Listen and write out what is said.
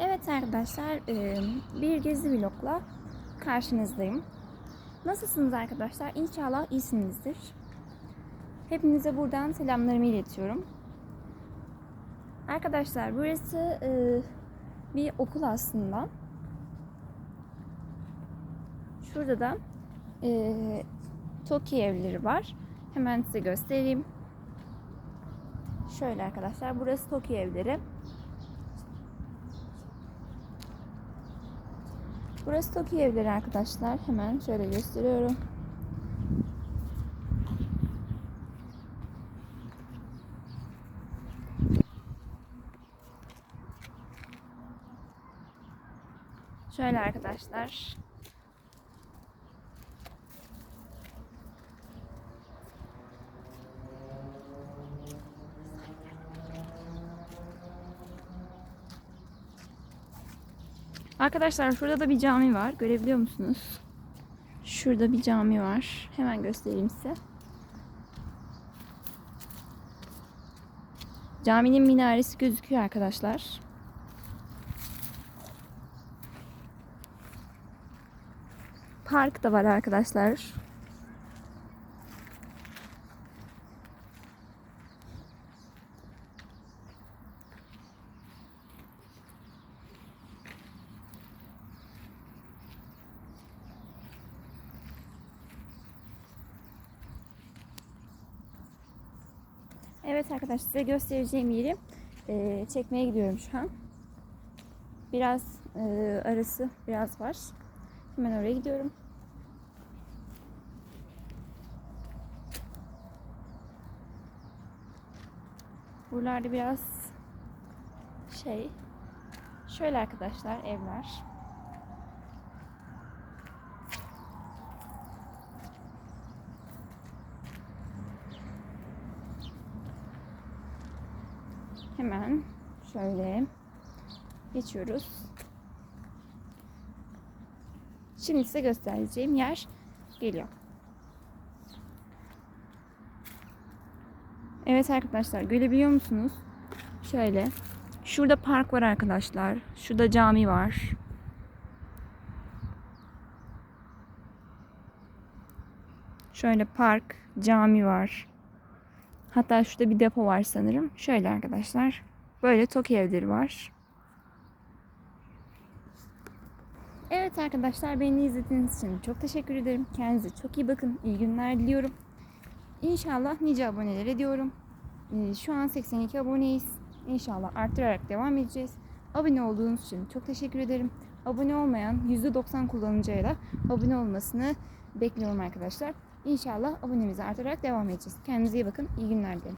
Evet arkadaşlar, e, bir gezi vlogla karşınızdayım. Nasılsınız arkadaşlar? İnşallah iyisinizdir. Hepinize buradan selamlarımı iletiyorum. Arkadaşlar burası e, bir okul aslında. Şurada da e, TOKİ evleri var. Hemen size göstereyim. Şöyle arkadaşlar, burası TOKİ evleri. Burası Tokyo evleri arkadaşlar. Hemen şöyle gösteriyorum. Şöyle arkadaşlar. Arkadaşlar şurada da bir cami var. Görebiliyor musunuz? Şurada bir cami var. Hemen göstereyim size. Caminin minaresi gözüküyor arkadaşlar. Park da var arkadaşlar. Evet arkadaşlar size göstereceğim yeri e, çekmeye gidiyorum şu an. Biraz e, arası biraz var. Hemen oraya gidiyorum. Buralarda biraz şey şöyle arkadaşlar evler. Hemen şöyle geçiyoruz. Şimdi size göstereceğim yer geliyor. Evet arkadaşlar görebiliyor musunuz? Şöyle. Şurada park var arkadaşlar. Şurada cami var. Şöyle park, cami var. Hatta şurada bir depo var sanırım. Şöyle arkadaşlar. Böyle TOKİ evleri var. Evet arkadaşlar beni izlediğiniz için çok teşekkür ederim. Kendinize çok iyi bakın. İyi günler diliyorum. İnşallah nice abonelere diyorum. Ee, Şu an 82 aboneyiz. İnşallah arttırarak devam edeceğiz. Abone olduğunuz için çok teşekkür ederim. Abone olmayan %90 kullanıcıya da abone olmasını bekliyorum arkadaşlar. İnşallah abonemizi arttırarak devam edeceğiz. Kendinize iyi bakın. İyi günler dilerim.